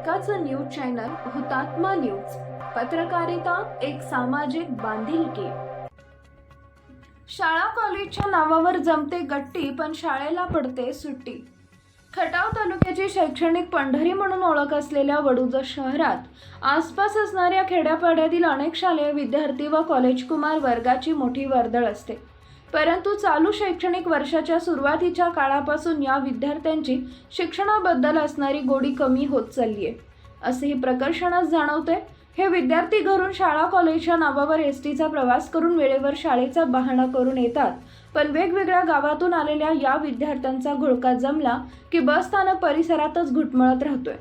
हक्काचं news channel हुतात्मा news. पत्रकारिता एक सामाजिक बांधिलकी. शाळा कॉलेजच्या नावावर जमते गट्टी पण शाळेला पडते सुट्टी. खटाव तालुक्याची शैक्षणिक पंढरी म्हणून ओळख असलेल्या वडूज शहरात आसपास असणाऱ्या खेड्यापाड्यातील अनेक शालेय विद्यार्थी व कॉलेज कुमार वर्गाची मोठी वर्दळ असते. परंतु चालू शैक्षणिक वर्षाच्या सुरुवातीच्या काळापासून या विद्यार्थ्यांची शिक्षणाबद्दल असणारी गोडी कमी होत चालली आहे. असे हे प्रकर्षणच जाणवते हे विद्यार्थी घरून शाळा कॉलेजच्या नावावर एस टीचा प्रवास करून वेळेवर शाळेचा बहाणा करून येतात. पण वेगवेगळ्या गावातून आलेल्या या विद्यार्थ्यांचा घोळका जमला की बस स्थानक परिसरातच घुटमळत राहतोय.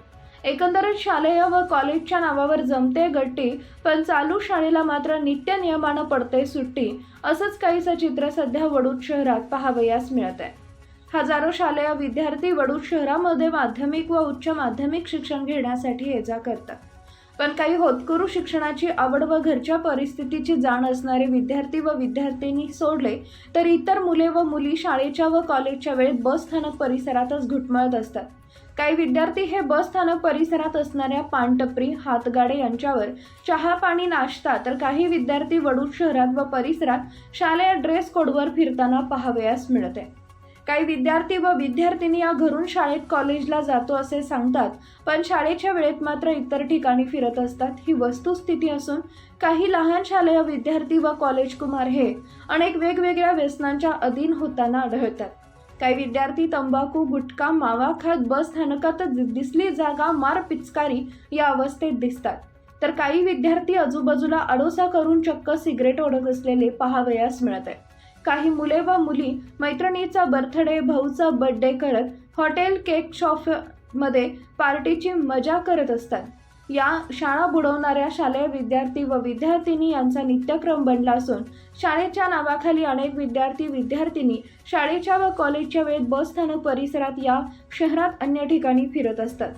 एकंदरीत शालेय व कॉलेजच्या नावावर जमते गट्टी पण चालू शाळेला मात्र नित्य नियमानं पडते सुट्टी. असंच काहीसं चित्र सध्या वडूद शहरात पाहावयास मिळत आहे हजारो शालेय विद्यार्थी वडूद शहरामध्ये माध्यमिक व उच्च माध्यमिक शिक्षण घेण्यासाठी ये जा करतात. पण काही होतकरू शिक्षणाची आवड व घरच्या परिस्थितीची जाण असणारे विद्यार्थी व विद्यार्थिनी सोडले तर इतर मुले व मुली शाळेच्या व कॉलेजच्या वेळेत बस स्थानक परिसरातच घुटमळत असतात. काही विद्यार्थी हे बस स्थानक परिसरात असणाऱ्या पानटपरी हातगाडे यांच्यावर चहा पाणी नाश्ता तर काही विद्यार्थी वडूत शहरात व परिसरात शालेय ड्रेस कोडवर फिरताना पाहावयास मिळते. काही विद्यार्थी व विद्यार्थिनी या घरून शाळेत कॉलेजला जातो असे सांगतात पण शाळेच्या वेळेत मात्र इतर ठिकाणी फिरत असतात. ही वस्तुस्थिती असून काही लहान शालेय विद्यार्थी व कॉलेज कुमार हे अनेक वेगवेगळ्या व्यसनांच्या अधीन होताना आढळतात. काही विद्यार्थी तंबाखू गुटखा मावा खात बस स्थानकातच दिसली जागा मार पिचकारी या अवस्थेत दिसतात. तर काही विद्यार्थी आजूबाजूला अडोसा करून चक्क सिगरेट ओढत असलेले पहावयास मिळत आहे काही मुले व मुली मैत्रिणीचा बर्थडे भाऊचा बर्थडे करत हॉटेल केक शॉपमध्ये पार्टीची मजा करत असतात. या शाळा बुडवणाऱ्या शालेय विद्यार्थी व विद्यार्थिनी यांचा नित्यक्रम बनला असून शाळेच्या नावाखाली अनेक विद्यार्थी विद्यार्थिनी शाळेच्या व कॉलेजच्या वेळेत बसस्थानक परिसरात या शहरात अन्य ठिकाणी फिरत असतात.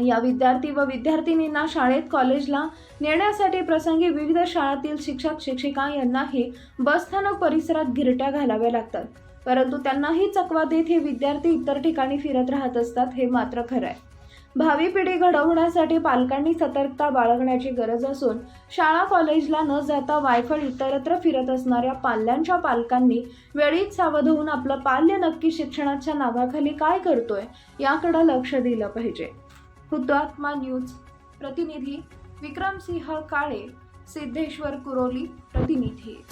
या विद्यार्थी व विद्यार्थिनींना शाळेत कॉलेजला नेण्यासाठी प्रसंगी विविध शाळांतील शिक्षक शिक्षिका यांनाही बसस्थानक परिसरात गिरट्या घालाव्या लागतात. परंतु त्यांनाही चकवा देत हे विद्यार्थी इतर ठिकाणी फिरत राहत असतात हे मात्र खरं आहे. भावी पिढी घडवण्यासाठी पालकांनी सतर्कता बाळगण्याची गरज असून शाळा कॉलेजला न जाता वायफळ इतरत्र फिरत असणाऱ्या पाल्यांच्या पालकांनी वेळीच सावध होऊन आपलं पाल्य नक्की शिक्षणाच्या नावाखाली काय करतोय याकडे लक्ष दिलं पाहिजे. हुतात्मा न्यूज प्रतिनिधी विक्रमसिंह काळे सिद्धेश्वर कुरोली प्रतिनिधी.